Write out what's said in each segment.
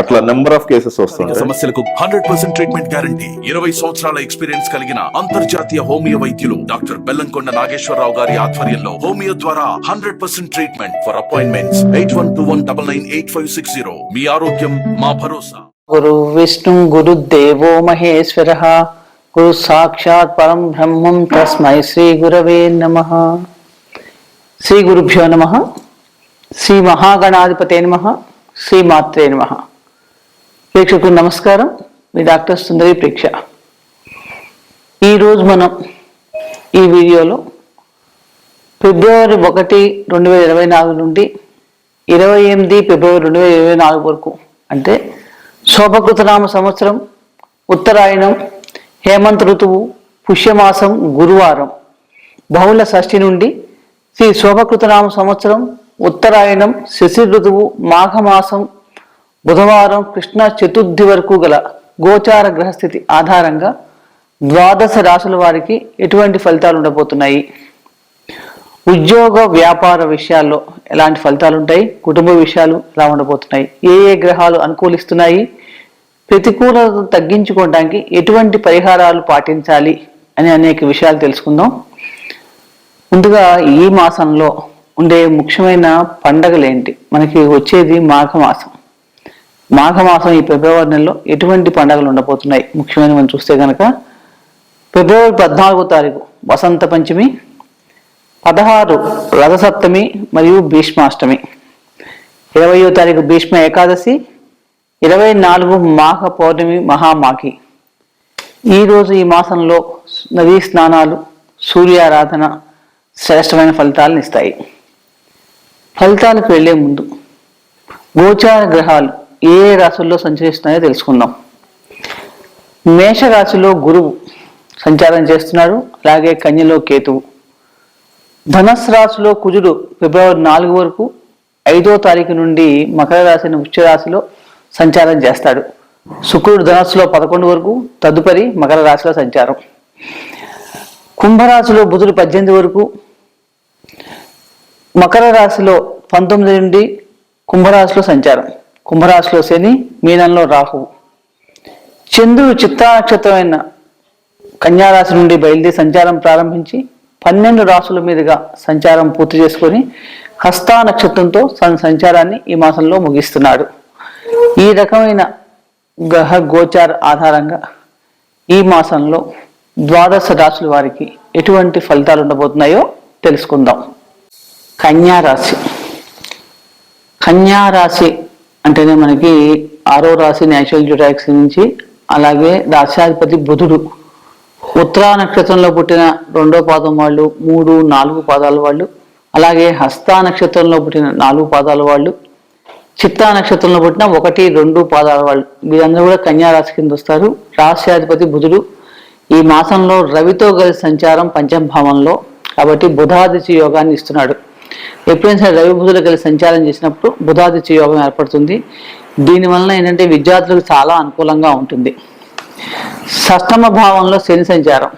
అట్లా number of cases సమస్యలకు hundred percent treatment guarantee ఇరవై సంవత్సరాల ఎక్స్పీరియన్స్ కలిగిన అంతర్జాతీయ హోమియో వైద్యులు డాక్టర్ బెల్లంకొండ నాగేశ్వరరావు గారి ఆధ్వర్యంలో హోమియో ద్వారా hundred percent treatment for appointments eight one two one double nine eight five six zero మీ ఆరోగ్యం మా భరోసా. గురు విష్ణు గురుదేవో మహేశ్వర గురు సాక్షాత్ పరం బ్రహ్మం తస్మై శ్రీ గురవే నమ. శ్రీ గురుభ్యో నమ. శ్రీ మహాగణాధిపతే నమ శ్రీ మాత్రే నమ. ప్రేక్షకులకు నమస్కారం. మీ డాక్టర్ సుందరి ప్రేక్ష. ఈరోజు మనం ఈ వీడియోలో ఫిబ్రవరి ఒకటి రెండు వేల ఇరవై నాలుగు నుండి ఇరవై ఎనిమిది ఫిబ్రవరి రెండు వేల ఇరవై నాలుగు వరకు అంటే శోభకృతనామ సంవత్సరం ఉత్తరాయణం హేమంత్ ఋతువు పుష్యమాసం గురువారం. బహుళ షష్ఠి నుండి శ్రీ శోభకృతనామ సంవత్సరం ఉత్తరాయణం శశి ఋతువు మాఘమాసం బుధవారం కృష్ణ చతుర్థి వరకు గల గోచార గ్రహస్థితి ఆధారంగా ద్వాదశ రాశుల వారికి ఎటువంటి ఫలితాలు ఉండబోతున్నాయి? ఉద్యోగ వ్యాపార విషయాల్లో ఎలాంటి ఫలితాలు ఉంటాయి? కుటుంబ విషయాలు ఎలా ఉండబోతున్నాయి? ఏ ఏ గ్రహాలు అనుకూలిస్తున్నాయి? ప్రతికూలతను తగ్గించుకోవడానికి ఎటువంటి పరిహారాలు పాటించాలి అని అనేక విషయాలు తెలుసుకుందాం. ముందుగా ఈ మాసంలో ఉండే ముఖ్యమైన పండగలు ఏంటి మనకి వచ్చేది మాఘమాసం. మాఘమాసం ఈ ఫిబ్రవరి నెలలో ఎటువంటి పండగలు ఉండబోతున్నాయి? ముఖ్యమైన మనం చూస్తే కనుక ఫిబ్రవరి పద్నాలుగో తారీఖు వసంత పంచమి పదహారు రథసప్తమి మరియు భీష్మాష్టమి. ఇరవయో తారీఖు భీష్మ ఏకాదశి ఇరవై నాలుగు మాఘ పౌర్ణమి మహామాఘి. ఈరోజు ఈ మాసంలో నదీ స్నానాలు సూర్యారాధన శ్రేష్టమైన ఫలితాలను ఇస్తాయి. ఫలితాలకు వెళ్ళే ముందు గోచార గ్రహాలు ఏ ఏ రాశుల్లో సంచరిస్తున్నాయో తెలుసుకుందాం. మేషరాశిలో గురువు సంచారం చేస్తున్నారు అలాగే కన్యలో కేతువు. ధనస్ రాశిలో కుజుడు ఫిబ్రవరి నాలుగు వరకు ఐదో తారీఖు నుండి మకర రాశిని ఉచ్చ రాశిలో సంచారం చేస్తాడు. శుక్రుడు ధనస్సులో పదకొండు వరకు తదుపరి మకర రాశిలో సంచారం. కుంభరాశిలో బుధుడు పద్దెనిమిది వరకు మకర రాశిలో పంతొమ్మిది నుండి కుంభరాశిలో సంచారం. కుంభరాశిలో శని మీనంలో రాహువు చంద్రుడు చిత్తా నక్షత్రమైన కన్యారాశి నుండి బయలుదేరి సంచారం ప్రారంభించి పన్నెండు రాసుల మీదుగా సంచారం పూర్తి చేసుకొని హస్తా నక్షత్రంతో తన సంచారాన్ని ఈ మాసంలో ముగిస్తున్నాడు. ఈ రకమైన గ్రహ గోచార ఆధారంగా ఈ మాసంలో ద్వాదశ రాశుల వారికి ఎటువంటి ఫలితాలు ఉండబోతున్నాయో తెలుసుకుందాం. కన్యారాశి. కన్యారాశి అంటేనే మనకి ఆరో రాశి నేచురల్ జుటాక్స్ నుంచి అలాగే రాశ్యాధిపతి బుధుడు. ఉత్తరా నక్షత్రంలో పుట్టిన రెండో పాదం వాళ్ళు మూడు నాలుగు పాదాల వాళ్ళు అలాగే హస్త నక్షత్రంలో పుట్టిన నాలుగు పాదాల వాళ్ళు చిత్తా నక్షత్రంలో పుట్టిన ఒకటి రెండు పాదాల వాళ్ళు. వీరందరూ కూడా కన్యారాశి కింద వస్తారు. రాశ్యాధిపతి బుధుడు. ఈ మాసంలో రవితో కలిసి సంచారం పంచమ భావంలో. కాబట్టి బుధాదిత్య యోగాన్ని ఇస్తున్నాడు. ఎప్పుడైనా సరే రవి బుధులు కలిసి సంచారం చేసినప్పుడు బుధాదిత్య యోగం ఏర్పడుతుంది. దీనివలన ఏంటంటే విద్యార్థులకు చాలా అనుకూలంగా ఉంటుంది. షష్టమ భావంలో శని సంచారం.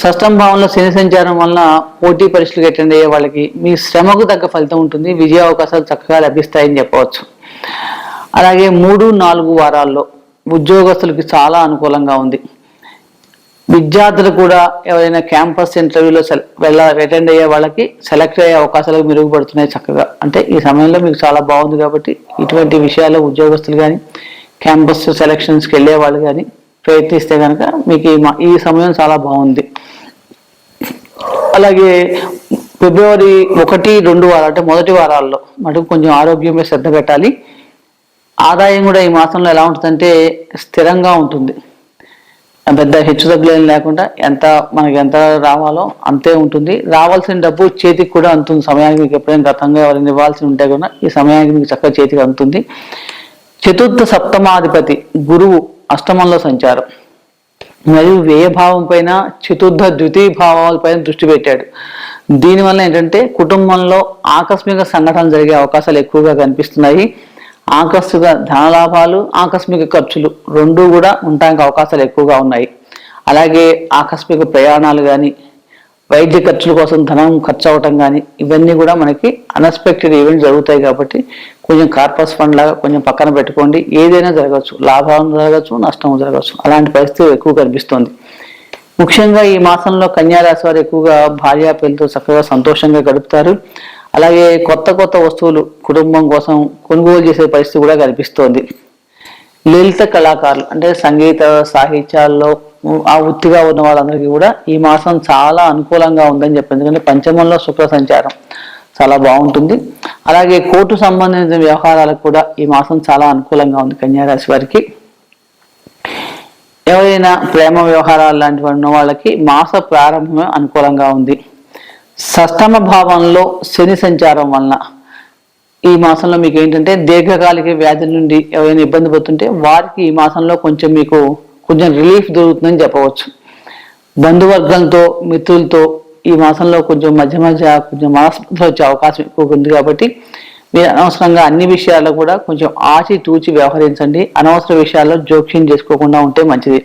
షష్టమ భావంలో శని సంచారం వలన పోటీ పరీక్షలకు అటెండ్ అయ్యే వాళ్ళకి మీ శ్రమకు తగ్గ ఫలితం ఉంటుంది. విజయ అవకాశాలు చక్కగా లభిస్తాయని చెప్పవచ్చు. అలాగే మూడు నాలుగు వారాల్లో ఉద్యోగస్తులకి చాలా అనుకూలంగా ఉంది. విద్యార్థులు కూడా ఎవరైనా క్యాంపస్ ఇంటర్వ్యూలో వెళ్ళ అటెండ్ అయ్యే వాళ్ళకి సెలెక్ట్ అయ్యే అవకాశాలు మెరుగుపడుతున్నాయి చక్కగా. అంటే ఈ సమయంలో మీకు చాలా బాగుంది కాబట్టి ఇటువంటి విషయాల్లో ఉద్యోగస్తులు కానీ క్యాంపస్ సెలక్షన్స్కి వెళ్ళే వాళ్ళు కానీ ప్రయత్నిస్తే కనుక మీకు ఈ మా- ఈ సమయం చాలా బాగుంది. అలాగే ఫిబ్రవరి ఒకటి రెండు వారాలు అంటే మొదటి వారాల్లో మటుకు కొంచెం ఆరోగ్యం మీద శ్రద్ధ పెట్టాలి. ఆదాయం కూడా ఈ మాసంలో ఎలా ఉంటుందంటే స్థిరంగా ఉంటుంది. పెద్ద హెచ్చు తగ్గులేం లేకుండా ఎంత మనకి ఎంత రావాలో అంతే ఉంటుంది. రావాల్సిన డబ్బు చేతికి కూడా అందుతుంది సమయానికి మీకు ఎప్పుడైనా గతంగా ఎవరైనా ఇవ్వాల్సి ఉంటే కూడా ఈ సమయానికి మీకు చక్కగా చేతికి అందుతుంది చతుర్థ సప్తమాధిపతి గురువు అష్టమంలో సంచారం. మరియు వ్యయభావం పైన చతుర్థ ద్వితీయ భావాల పైన దృష్టి పెట్టాడు. దీనివల్ల ఏంటంటే కుటుంబంలో ఆకస్మిక సంఘటనలు జరిగే అవకాశాలు ఎక్కువగా కనిపిస్తున్నాయి. ఆకస్మిక ధనలాభాలు ఆకస్మిక ఖర్చులు రెండూ కూడా ఉండడానికి అవకాశాలు ఎక్కువగా ఉన్నాయి. అలాగే ఆకస్మిక ప్రయాణాలు కానీ వైద్య ఖర్చుల కోసం ధనం ఖర్చు అవటం కానీ ఇవన్నీ కూడా మనకి అన్ఎక్స్పెక్టెడ్ ఈవెంట్ జరుగుతాయి కాబట్టి కొంచెం కార్పస్ ఫండ్ లాగా కొంచెం పక్కన పెట్టుకోండి. ఏదైనా జరగచ్చు లాభం జరగచ్చు నష్టం జరగచ్చు అలాంటి పరిస్థితి ఎక్కువ కనిపిస్తుంది. ముఖ్యంగా ఈ మాసంలో కన్యారాశి వారు ఎక్కువగా భార్య పిల్లలతో చక్కగా సంతోషంగా గడుపుతారు. అలాగే కొత్త కొత్త వస్తువులు కుటుంబం కోసం కొనుగోలు చేసే పరిస్థితి కూడా కనిపిస్తోంది. లలిత కళాకారులు అంటే సంగీత సాహిత్యాల్లో ఆ వృత్తిగా ఉన్న వాళ్ళందరికీ కూడా ఈ మాసం చాలా అనుకూలంగా ఉందని చెప్పి ఎందుకంటే పంచమంలో శుక్ర సంచారం చాలా బాగుంటుంది. అలాగే కోర్టు సంబంధించిన వ్యవహారాలకు కూడా ఈ మాసం చాలా అనుకూలంగా ఉంది కన్యారాశి వారికి. ఎవరైనా ప్రేమ వ్యవహారాలు లాంటివి ఉన్న వాళ్ళకి మాస ప్రారంభమే అనుకూలంగా ఉంది. షష్టమ భావంలో శని సంచారం వలన ఈ మాసంలో మీకు ఏంటంటే దీర్ఘకాలిక వ్యాధుల నుండి ఎవరైనా ఇబ్బంది పడుతుంటే వారికి ఈ మాసంలో కొంచెం మీకు కొంచెం రిలీఫ్ దొరుకుతుందని చెప్పవచ్చు. బంధువర్గంతో మిత్రులతో ఈ మాసంలో కొంచెం మధ్య మధ్య కొంచెం మనస్పర్ధలు వచ్చే అవకాశం ఎక్కువ ఉంది కాబట్టి మీరు అనవసరంగా అన్ని విషయాల్లో కూడా కొంచెం ఆచి తూచి వ్యవహరించండి. అనవసర విషయాల్లో జోక్యం చేసుకోకుండా ఉంటే మంచిది.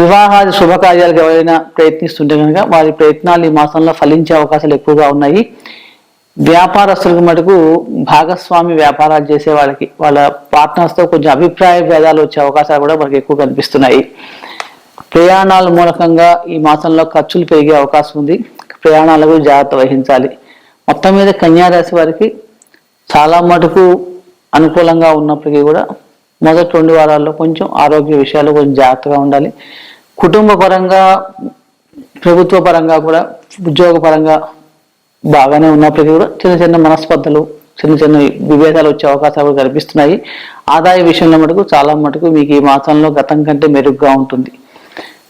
వివాహాది శుభకార్యాలకు ఎవరైనా ప్రయత్నిస్తుంటే కనుక వారి ప్రయత్నాలు ఈ మాసంలో ఫలించే అవకాశాలు ఎక్కువగా ఉన్నాయి. వ్యాపారస్తులకు మటుకు భాగస్వామి వ్యాపారాలు చేసే వాళ్ళకి వాళ్ళ పార్ట్నర్స్తో కొంచెం అభిప్రాయ భేదాలు వచ్చే అవకాశాలు కూడా మనకి ఎక్కువ కనిపిస్తున్నాయి. ప్రయాణాల మూలకంగా ఈ మాసంలో ఖర్చులు పెరిగే అవకాశం ఉంది. ప్రయాణాలకు జాగ్రత్త వహించాలి. మొత్తం మీద కన్యారాశి వారికి చాలా మటుకు అనుకూలంగా ఉన్నప్పటికీ కూడా మొదటి రెండు వారాల్లో కొంచెం ఆరోగ్య విషయాలు కొంచెం జాగ్రత్తగా ఉండాలి. కుటుంబ పరంగా ప్రభుత్వ పరంగా కూడా ఉద్యోగ పరంగా బాగానే ఉన్నప్పటికీ కూడా చిన్న చిన్న మనస్పర్ధలు చిన్న చిన్న విభేదాలు వచ్చే అవకాశాలు కనిపిస్తున్నాయి. ఆదాయ విషయంలో మటుకు చాలా మటుకు మీకు ఈ మాసంలో గతం కంటే మెరుగ్గా ఉంటుంది.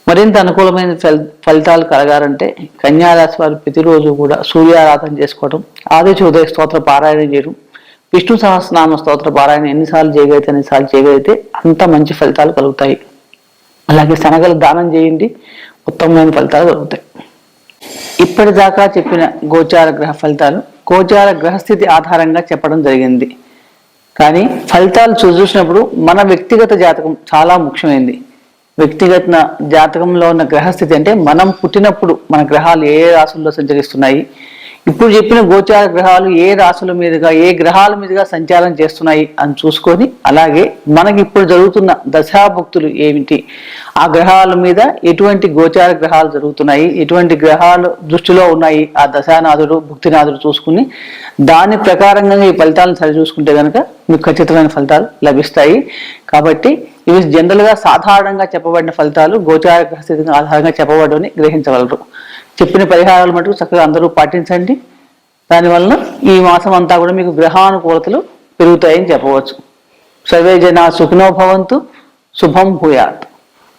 మరింత అనుకూలమైన ఫలి ఫలితాలు కలగాలంటే కన్యారాశి వారు ప్రతిరోజు కూడా సూర్యారాధన చేసుకోవడం ఆదిత్య ఉదయ స్తోత్ర పారాయణ చేయడం విష్ణు సహస్రనామ స్తోత్ర పారాయణ ఎన్నిసార్లు చేయగలిగితే ఎన్నిసార్లు చేయగలిగితే అంత మంచి ఫలితాలు కలుగుతాయి. అలాగే శనగలు దానం చేయండి ఉత్తమమైన ఫలితాలు కలుగుతాయి. ఇప్పటిదాకా చెప్పిన గోచార గ్రహ ఫలితాలు గోచార గ్రహస్థితి ఆధారంగా చెప్పడం జరిగింది. కానీ ఫలితాలు చూసినప్పుడు మన వ్యక్తిగత జాతకం చాలా ముఖ్యమైనది వ్యక్తిగత జాతకంలో ఉన్న గ్రహస్థితి అంటే మనం పుట్టినప్పుడు మన గ్రహాలు ఏ రాశుల్లో సంచరిస్తున్నాయి ఇప్పుడు చెప్పిన గోచార గ్రహాలు ఏ రాశుల మీదుగా ఏ గ్రహాల మీదుగా సంచారం చేస్తున్నాయి అని చూసుకొని అలాగే మనకి ఇప్పుడు జరుగుతున్న దశాభుక్తులు ఏమిటి? ఆ గ్రహాల మీద ఎటువంటి గోచార గ్రహాలు జరుగుతున్నాయి? ఎటువంటి గ్రహాలు దృష్టిలో ఉన్నాయి? ఆ దశానాథుడు భుక్తినాథుడు చూసుకుని దాని ప్రకారంగా ఈ ఫలితాలను సరి చూసుకుంటే కనుక మీకు ఖచ్చితమైన ఫలితాలు లభిస్తాయి. కాబట్టి ఇవి జనరల్గా సాధారణంగా చెప్పబడిన ఫలితాలు గోచార గ్రహస్థితిని ఆధారంగా చెప్పబడని గ్రహించగలరు. చెప్పిన పరిహారాలు మటుకు చక్కగా అందరూ పాటించండి. దానివలన ఈ మాసం అంతా కూడా మీకు గ్రహానుకూలతలు పెరుగుతాయని చెప్పవచ్చు. సర్వే జన సుఖినో భవంతు శుభం భూయాత్.